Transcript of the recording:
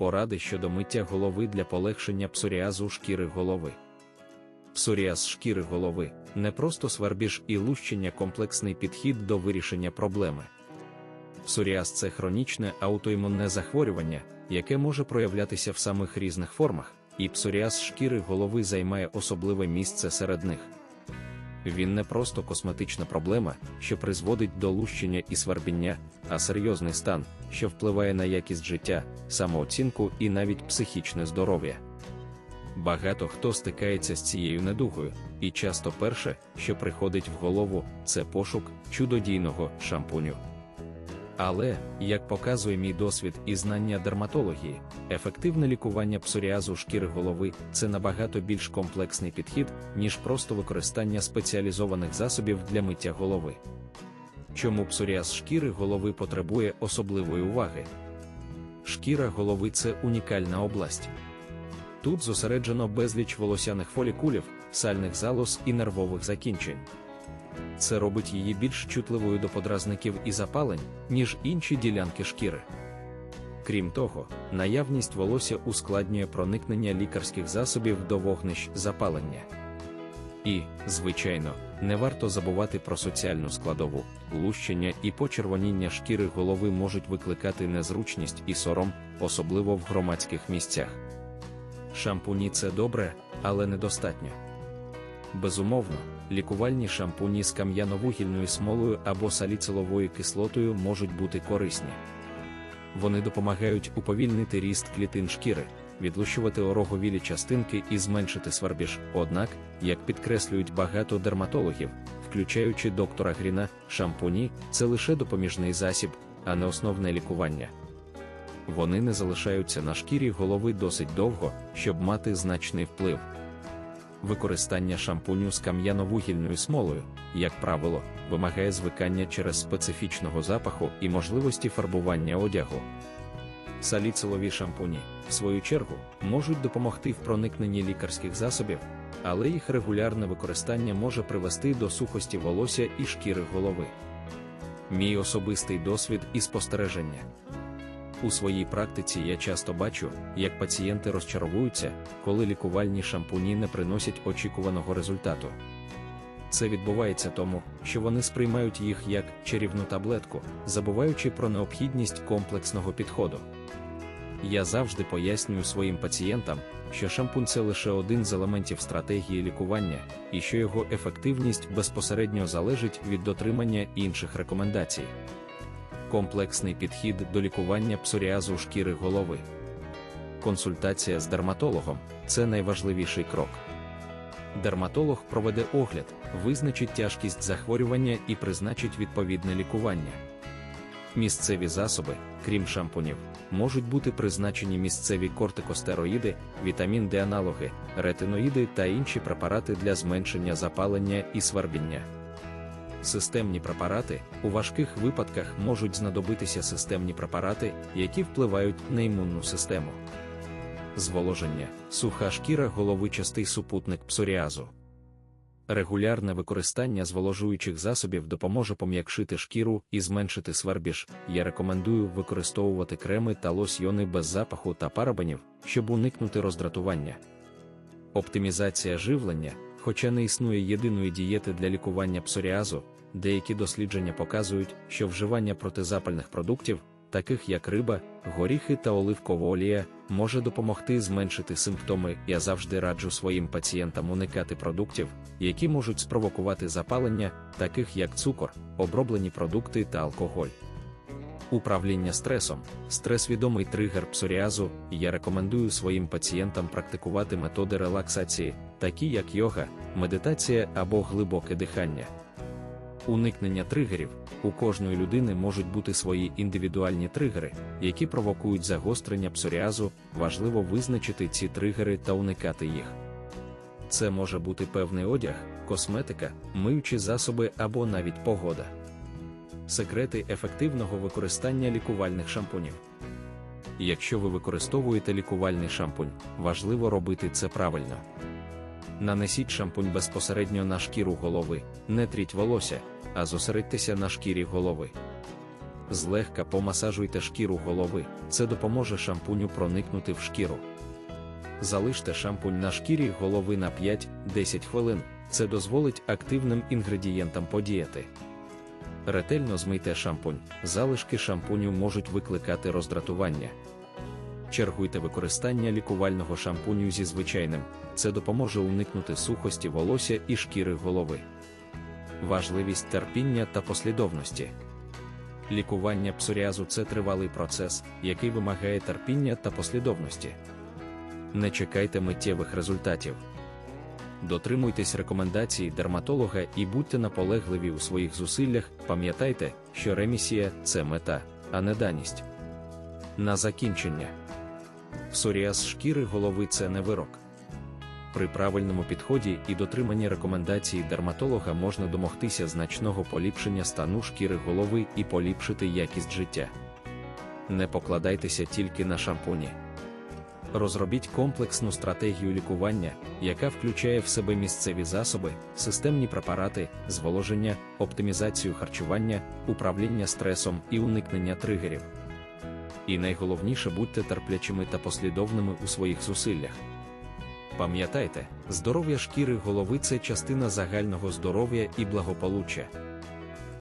Поради щодо миття голови для полегшення псоріазу шкіри голови. Псоріаз шкіри голови не просто свербіж і лущення комплексний підхід до вирішення проблеми. Псоріаз це хронічне аутоімунне захворювання, яке може проявлятися в самих різних формах, і псоріаз шкіри голови займає особливе місце серед них. Він не просто косметична проблема, що призводить до лущення і свербіння, а серйозний стан, що впливає на якість життя, самооцінку і навіть психічне здоров'я. Багато хто стикається з цією недугою, і часто перше, що приходить в голову, це пошук чудодійного шампуню. Але, як показує мій досвід і знання дерматології, ефективне лікування псоріазу шкіри голови це набагато більш комплексний підхід, ніж просто використання спеціалізованих засобів для миття голови. Чому псоріаз шкіри голови потребує особливої уваги? Шкіра голови це унікальна область. Тут зосереджено безліч волосяних фолікулів, сальних залоз і нервових закінчень. Це робить її більш чутливою до подразників і запалень, ніж інші ділянки шкіри. Крім того, наявність волосся ускладнює проникнення лікарських засобів до вогнищ запалення. І, звичайно, не варто забувати про соціальну складову, лущення і почервоніння шкіри голови можуть викликати незручність і сором, особливо в громадських місцях. Шампуні це добре, але недостатньо. Безумовно, лікувальні шампуні з кам'яновугільною смолою або саліциловою кислотою можуть бути корисні. Вони допомагають уповільнити ріст клітин шкіри, відлущувати ороговілі частинки і зменшити свербіж. Однак, як підкреслюють багато дерматологів, включаючи доктора Гріна, шампуні це лише допоміжний засіб, а не основне лікування. Вони не залишаються на шкірі голови досить довго, щоб мати значний вплив. Використання шампуню з кам'яно-вугільною смолою, як правило, вимагає звикання через специфічного запаху і можливості фарбування одягу. Саліцилові шампуні, в свою чергу, можуть допомогти в проникненні лікарських засобів, але їх регулярне використання може привести до сухості волосся і шкіри голови. Мій особистий досвід і спостереження. У своїй практиці я часто бачу, як пацієнти розчаровуються, коли лікувальні шампуні не приносять очікуваного результату. Це відбувається тому, що вони сприймають їх як чарівну таблетку, забуваючи про необхідність комплексного підходу. Я завжди пояснюю своїм пацієнтам, що шампунь це лише один з елементів стратегії лікування, і що його ефективність безпосередньо залежить від дотримання інших рекомендацій комплексний підхід до лікування псоріазу шкіри голови. Консультація з дерматологом це найважливіший крок. Дерматолог проведе огляд, визначить тяжкість захворювання і призначить відповідне лікування. Місцеві засоби, крім шампунів, можуть бути призначені місцеві кортикостероїди, вітамін Д аналоги, ретиноїди та інші препарати для зменшення запалення і свербіння. Системні препарати у важких випадках можуть знадобитися системні препарати, які впливають на імунну систему. Зволоження, суха шкіра голови частий супутник псоріазу. Регулярне використання зволожуючих засобів допоможе пом'якшити шкіру і зменшити свербіж. Я рекомендую використовувати креми та лосьйони без запаху та парабанів, щоб уникнути роздратування. Оптимізація живлення Хоча не існує єдиної дієти для лікування псоріазу, деякі дослідження показують, що вживання протизапальних продуктів, таких як риба, горіхи та оливкова олія, може допомогти зменшити симптоми. Я завжди раджу своїм пацієнтам уникати продуктів, які можуть спровокувати запалення, таких як цукор, оброблені продукти та алкоголь. Управління стресом, стрес-відомий тригер псоріазу, я рекомендую своїм пацієнтам практикувати методи релаксації, такі як йога, медитація або глибоке дихання. Уникнення тригерів. У кожної людини можуть бути свої індивідуальні тригери, які провокують загострення псоріазу, важливо визначити ці тригери та уникати їх. Це може бути певний одяг, косметика, миючі засоби або навіть погода секрети ефективного використання лікувальних шампунів. Якщо ви використовуєте лікувальний шампунь, важливо робити це правильно. Нанесіть шампунь безпосередньо на шкіру голови, не тріть волосся, а зосередьтеся на шкірі голови. злегка помасажуйте шкіру голови, це допоможе шампуню проникнути в шкіру. Залиште шампунь на шкірі голови на 5-10 хвилин, це дозволить активним інгредієнтам подіяти. Ретельно змийте шампунь, залишки шампуню можуть викликати роздратування. Чергуйте використання лікувального шампуню зі звичайним, це допоможе уникнути сухості волосся і шкіри голови. Важливість терпіння та послідовності. Лікування псоріазу це тривалий процес, який вимагає терпіння та послідовності. Не чекайте миттєвих результатів. Дотримуйтесь рекомендацій дерматолога і будьте наполегливі у своїх зусиллях, пам'ятайте, що ремісія це мета, а не даність. На закінчення. Псоріаз шкіри голови це не вирок. При правильному підході і дотриманні рекомендацій дерматолога можна домогтися значного поліпшення стану шкіри голови і поліпшити якість життя. Не покладайтеся тільки на шампуні. Розробіть комплексну стратегію лікування, яка включає в себе місцеві засоби, системні препарати, зволоження, оптимізацію харчування, управління стресом і уникнення тригерів. І найголовніше будьте терплячими та послідовними у своїх зусиллях. Пам'ятайте, здоров'я шкіри голови це частина загального здоров'я і благополуччя.